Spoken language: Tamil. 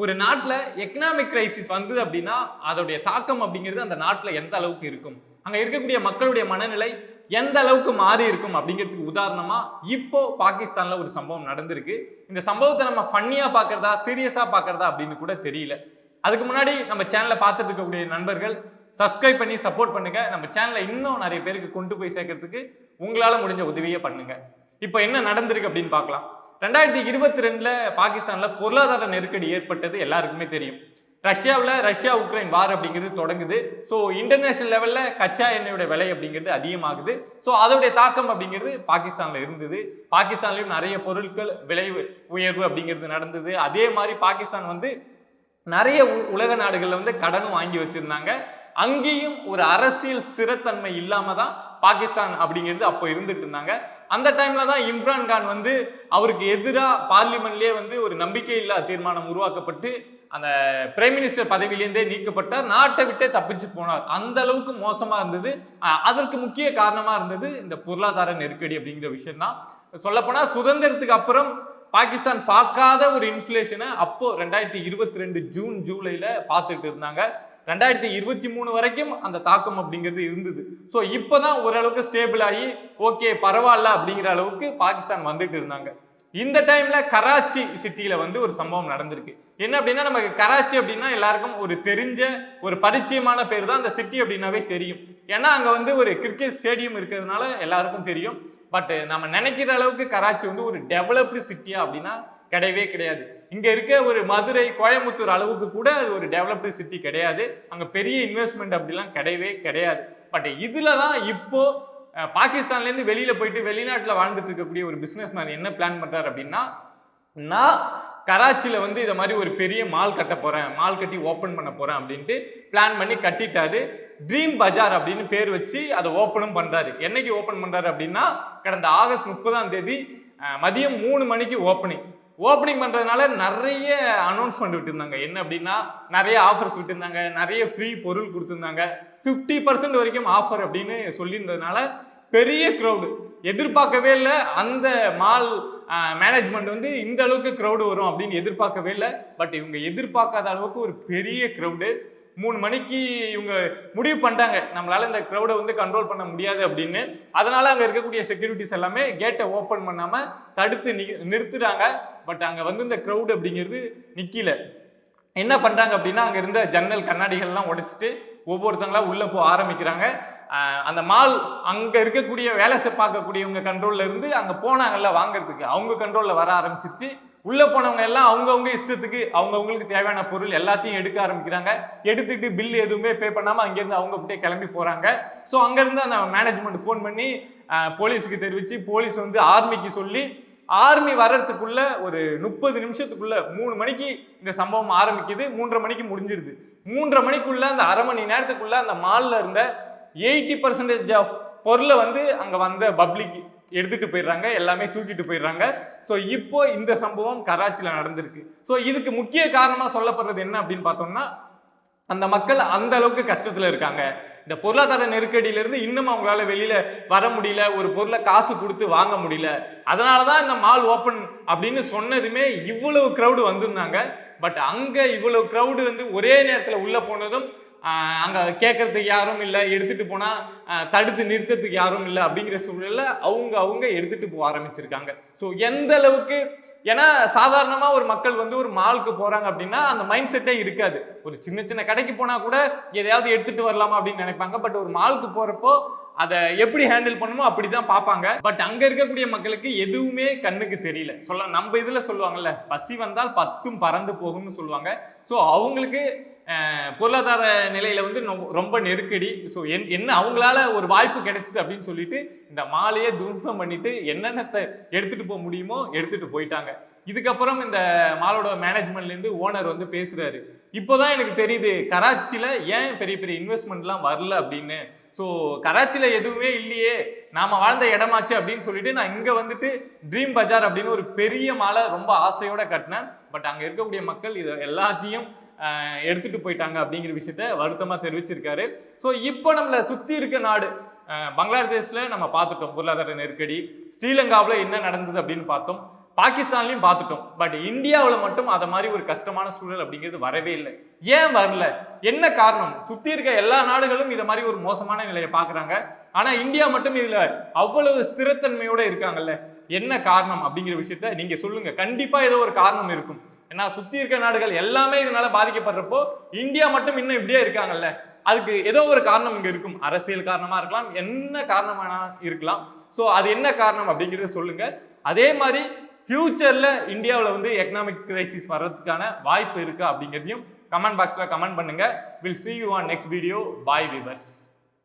ஒரு நாட்டில் எக்கனாமிக் கிரைசிஸ் வந்தது அப்படின்னா அதோடைய தாக்கம் அப்படிங்கிறது அந்த நாட்டில் எந்த அளவுக்கு இருக்கும்? அங்கே இருக்கக்கூடிய மக்களுடைய மனநிலை எந்த அளவுக்கு மாறி இருக்கும் அப்படிங்கிறதுக்கு உதாரணமா இப்போ பாகிஸ்தான்ல ஒரு சம்பவம் நடந்திருக்கு. இந்த சம்பவத்தை நம்ம ஃபன்னியா பார்க்கறதா சீரியஸா பார்க்கறதா அப்படின்னு கூட தெரியல. அதுக்கு முன்னாடி நம்ம சேனலை பார்த்துட்டு இருக்கக்கூடிய நண்பர்கள் சப்ஸ்கிரைப் பண்ணி சப்போர்ட் பண்ணுங்க. நம்ம சேனலை இன்னும் நிறைய பேருக்கு கொண்டு போய் சேர்க்கறதுக்கு உங்களால முடிஞ்ச உதவியை பண்ணுங்க. இப்போ என்ன நடந்திருக்கு அப்படின்னு பார்க்கலாம். ரெண்டாயிரத்தி இருபத்தி ரெண்டில் பாகிஸ்தானில் பொருளாதார நெருக்கடி ஏற்பட்டது எல்லாருக்குமே தெரியும். ரஷ்யாவில் ரஷ்யா உக்ரைன் வார் அப்படிங்கிறது தொடங்குது. ஸோ இன்டர்நேஷனல் லெவலில் கச்சா எண்ணெயோட விலை அப்படிங்கிறது அதிகமாகுது. ஸோ அதோடைய தாக்கம் அப்படிங்கிறது பாகிஸ்தானில் இருந்தது. பாகிஸ்தான்லேயும் நிறைய பொருட்கள் விலை உயர்வு அப்படிங்கிறது நடந்தது. அதே மாதிரி பாகிஸ்தான் வந்து நிறைய உ- உலக நாடுகளில் வந்து கடனும் வாங்கி வச்சுருந்தாங்க. அங்கேயும் ஒரு அரசியல் சிறத்தன்மை இல்லாம தான் பாகிஸ்தான் அப்படிங்கிறது அப்போ இருந்துட்டு இருந்தாங்க. அந்த டைம்ல தான் இம்ரான் கான் வந்து அவருக்கு எதிராக பார்லிமெண்ட்லேயே வந்து ஒரு நம்பிக்கையில்லா தீர்மானம் உருவாக்கப்பட்டு அந்த பிரைம் மினிஸ்டர் பதவியிலேருந்தே நீக்கப்பட்டார். நாட்டை விட்டே தப்பிச்சு போனார். அந்த அளவுக்கு மோசமாக இருந்தது. அதற்கு முக்கிய காரணமாக இருந்தது இந்த பொருளாதார நெருக்கடி அப்படிங்கிற விஷயம் தான் சொல்லப்போனால் சுதந்திரத்துக்கு அப்புறம் பாகிஸ்தான் பார்க்காத ஒரு இன்ஃப்ளேஷனை அப்போ ரெண்டாயிரத்தி இருபத்தி ரெண்டு ஜூன் ஜூலையில் பார்த்துட்டு இருந்தாங்க. ரெண்டாயிரத்தி இருபத்தி மூணு வரைக்கும் அந்த தாக்கம் அப்படிங்கிறது இருந்தது. ஸோ இப்போ தான் ஓரளவுக்கு ஸ்டேபிள் ஆகி ஓகே பரவாயில்ல அப்படிங்கிற அளவுக்கு பாகிஸ்தான் வந்துட்டு இருந்தாங்க. இந்த டைம்ல கராச்சி சிட்டியில வந்து ஒரு சம்பவம் நடந்திருக்கு. என்ன அப்படின்னா நமக்கு கராச்சி அப்படின்னா எல்லாருக்கும் ஒரு தெரிஞ்ச ஒரு பரிச்சயமான பேர் தான் அந்த சிட்டி அப்படின்னாவே தெரியும். ஏன்னா அங்க வந்து ஒரு கிரிக்கெட் ஸ்டேடியம் இருக்கிறதுனால எல்லாருக்கும் தெரியும். பட் நம்ம நினைக்கிற அளவுக்கு கராச்சி வந்து ஒரு டெவலப்டு சிட்டியா அப்படின்னா கிடையவே கிடையாது. இங்கே இருக்க ஒரு மதுரை கோயம்புத்தூர் அளவுக்கு கூட அது ஒரு டெவலப்டு சிட்டி கிடையாது. அங்கே பெரிய இன்வெஸ்ட்மெண்ட் அப்படிலாம் கிடையவே கிடையாது. பட் இதில் தான் இப்போது பாகிஸ்தான்லேருந்து வெளியில் போயிட்டு வெளிநாட்டில் வாழ்ந்துட்டு இருக்கக்கூடிய ஒரு பிஸ்னஸ் மேன் என்ன பிளான் பண்றாரு அப்படின்னா நான் கராச்சியில் வந்து இதை மாதிரி ஒரு பெரிய மால் கட்ட போகிறேன் மால் கட்டி ஓப்பன் பண்ண போகிறேன் அப்படின்ட்டு பிளான் பண்ணி கட்டிட்டாரு. ட்ரீம் பஜார் அப்படின்னு பேர் வச்சு அதை ஓப்பனும் பண்ணுறாரு என்னைக்கு ஓப்பன் பண்ணுறாரு அப்படின்னா கடந்த ஆகஸ்ட் முப்பதாம் தேதி மதியம் மூணு மணிக்கு ஓப்பனிங் ஓப்பனிங் பண்ணுறதுனால நிறைய அனௌன்ஸ்மெண்ட் விட்டுருந்தாங்க. என்ன அப்படின்னா நிறைய ஆஃபர்ஸ் விட்டுருந்தாங்க. நிறைய ஃப்ரீ பொருள் கொடுத்துருந்தாங்க. ஃபிஃப்டி பர்சன்ட் வரைக்கும் ஆஃபர் அப்படின்னு சொல்லியிருந்ததுனால பெரிய க்ரௌடு எதிர்பார்க்கவே இல்லை. அந்த மால் மேனேஜ்மெண்ட் வந்து இந்த அளவுக்கு க்ரௌடு வரும் அப்படின்னு எதிர்பார்க்கவே இல்லை. பட் இவங்க எதிர்பார்க்காத அளவுக்கு ஒரு பெரிய க்ரௌடு மூணு மணிக்கு இவங்க முடிவு பண்ணிட்டாங்க. நம்மளால் இந்த க்ரௌடை வந்து கண்ட்ரோல் பண்ண முடியாது அப்படின்னு. அதனால் அங்கே இருக்கக்கூடிய செக்யூரிட்டிஸ் எல்லாமே கேட்டை ஓப்பன் பண்ணாமல் தடுத்து நி நிறுத்துறாங்க. பட் அங்கே வந்து இந்த க்ரௌடு அப்படிங்கிறது நிற்கல என்ன பண்ணுறாங்க அப்படின்னா அங்கே இருந்த ஜன்னல் கண்ணாடிகள்லாம் உடைச்சிட்டு ஒவ்வொருத்தங்களா உள்ளே போக ஆரம்பிக்கிறாங்க. அந்த மால் அங்கே இருக்கக்கூடிய வேலை பார்க்கக்கூடியவங்க கண்ட்ரோலில் இருந்து அங்கே போனாங்கல்ல வாங்குறதுக்கு. அவங்க கண்ட்ரோலில் வர ஆரம்பிச்சிருச்சு. உள்ளே போனவங்க எல்லாம் அவங்கவுங்க இஷ்டத்துக்கு அவங்கவுங்களுக்கு தேவையான பொருள் எல்லாத்தையும் எடுக்க ஆரம்பிக்கிறாங்க. எடுத்துகிட்டு பில் எதுவுமே பே பண்ணாமல் அங்கேருந்து அவங்க அப்படியே கிளம்பி போகிறாங்க ஸோ அங்கேருந்து அந்த மேனேஜ்மெண்ட் ஃபோன் பண்ணி போலீஸுக்கு தெரிவித்து போலீஸ் வந்து ஆர்மிக்கு சொல்லி ஆர்மி வர்றதுக்குள்ள ஒரு முப்பது நிமிஷத்துக்குள்ள மூணு மணிக்கு இந்த சம்பவம் ஆரம்பிக்குது. மூன்றரை மணிக்கு முடிஞ்சிருது. மூன்றரை மணிக்குள்ள அந்த அரை மணி நேரத்துக்குள்ள அந்த மாலில் இருந்த எயிட்டி பர்சன்டேஜ் ஆஃப் பொருளை வந்து அங்கே வந்த பப்ளிக் எடுத்துட்டு போயிடுறாங்க எல்லாமே தூக்கிட்டு போயிடுறாங்க. ஸோ இப்போ இந்த சம்பவம் கராச்சியில் நடந்திருக்கு. ஸோ இதுக்கு முக்கிய காரணமாக சொல்லப்படுறது என்ன அப்படின்னு பார்த்தோம்னா அந்த மக்கள் அந்த அளவுக்கு கஷ்டத்தில் இருக்காங்க. இந்த பொருளாதார நெருக்கடியிலிருந்து இன்னும் அவங்களால வெளியில வர முடியல ஒரு பொருளை காசு கொடுத்து வாங்க முடியல. அதனால தான் இந்த மால் ஓப்பன் அப்படின்னு சொன்னதுமே இவ்வளவு க்ரௌடு வந்திருந்தாங்க. பட் அங்க இவ்வளவு க்ரௌடு வந்து ஒரே நேரத்துல உள்ள போனதும் அங்கே கேட்கறதுக்கு யாரும் இல்லை எடுத்துகிட்டு போனால் தடுத்து நிறுத்தத்துக்கு யாரும் இல்லை அப்படிங்கிற சூழல்ல அவங்க அவங்க எடுத்துகிட்டு போக ஆரம்பிச்சிருக்காங்க. ஸோ எந்த அளவுக்கு ஏன்னா சாதாரணமாக ஒரு மக்கள் வந்து ஒரு மாலுக்கு போகிறாங்க அப்படின்னா அந்த மைண்ட் செட்டே இருக்காது. ஒரு சின்ன சின்ன கடைக்கு போனால் கூட எதையாவது எடுத்துகிட்டு வரலாமா அப்படின்னு நினைப்பாங்க. பட் ஒரு மாலுக்கு போகிறப்போ அதை எப்படி ஹேண்டில் பண்ணுமோ அப்படிதான் பார்ப்பாங்க. பட் அங்கே இருக்கக்கூடிய மக்களுக்கு எதுவுமே கண்ணுக்கு தெரியல. சொல்ல நம்ம இதில் சொல்லுவாங்கல்ல பசி வந்தால் பத்தும் பறந்து போகும்னு சொல்லுவாங்க. ஸோ அவங்களுக்கு பொருளாதார நிலையில வந்து நொ- ரொம்ப நெருக்கடி. ஸோ என் என்ன அவங்களால ஒரு வாய்ப்பு கிடைச்சிது அப்படின்னு சொல்லிட்டு இந்த மாலையை துன்பம் பண்ணிட்டு என்னென்னத்தை எடுத்துட்டு போக முடியுமோ எடுத்துட்டு போயிட்டாங்க. இதுக்கப்புறம் இந்த மாலோட மேனேஜ்மெண்ட்லேருந்து ஓனர் வந்து பேசுகிறாரு இப்போதான் எனக்கு தெரியுது கராச்சியில் ஏன் பெரிய பெரிய இன்வெஸ்ட்மெண்ட்லாம் வரல அப்படின்னு. ஸோ கராச்சியில் எதுவுமே இல்லையே நாம வாழ்ந்த இடமாச்சு அப்படின்னு சொல்லிட்டு நான் இங்கே வந்துட்டு ட்ரீம் பஜார் அப்படின்னு ஒரு பெரிய மாலை ரொம்ப ஆசையோட கட்டினேன். பட் அங்கே இருக்கக்கூடிய மக்கள் இதை எல்லாத்தையும் எடுத்துகிட்டு எடுத்துட்டு போயிட்டாங்க அப்படிங்கிற விஷயத்த வருத்தமாக தெரிவிச்சிருக்காரு. ஸோ இப்போ நம்மளை சுற்றி இருக்க நாடு பங்களாதேஷில் நம்ம பார்த்துட்டோம் பொருளாதார நெருக்கடி. ஸ்ரீலங்காவில் என்ன நடந்தது அப்படின்னு பார்த்தோம். பாகிஸ்தான்லையும் பார்த்துட்டோம். பட் இந்தியாவில் மட்டும் அதை மாதிரி ஒரு கஷ்டமான சூழல் அப்படிங்கிறது வரவே இல்லை. ஏன் வரல? என்ன காரணம்? சுற்றி இருக்க எல்லா நாடுகளும் இதை மாதிரி ஒரு மோசமான நிலையை பார்க்குறாங்க. ஆனால் இந்தியா மட்டும் இதில் அவ்வளவு ஸ்திரத்தன்மையோடு இருக்காங்கல்ல. என்ன காரணம் அப்படிங்கிற விஷயத்த நீங்கள் சொல்லுங்கள் கண்டிப்பாக ஏதோ ஒரு காரணம் இருக்கும். ஏன்னா சுற்றி இருக்க நாடுகள் எல்லாமே இதனால பாதிக்கப்படுறப்போ இந்தியா மட்டும் இன்னும் இப்படியே இருக்காங்கல்ல. அதுக்கு ஏதோ ஒரு காரணம் இங்கே இருக்கும். அரசியல் காரணமாக இருக்கலாம். என்ன காரணமான இருக்கலாம். ஸோ அது என்ன காரணம் அப்படிங்கிறத சொல்லுங்கள் அதே மாதிரி ஃப்யூச்சரில் இந்தியாவில் வந்து எக்கனாமிக் கிரைசிஸ் வர்றதுக்கான வாய்ப்பு இருக்கா அப்படிங்கிறதையும் கமெண்ட் பாக்ஸில் கமெண்ட் பண்ணுங்கள் will see you on next video bye viewers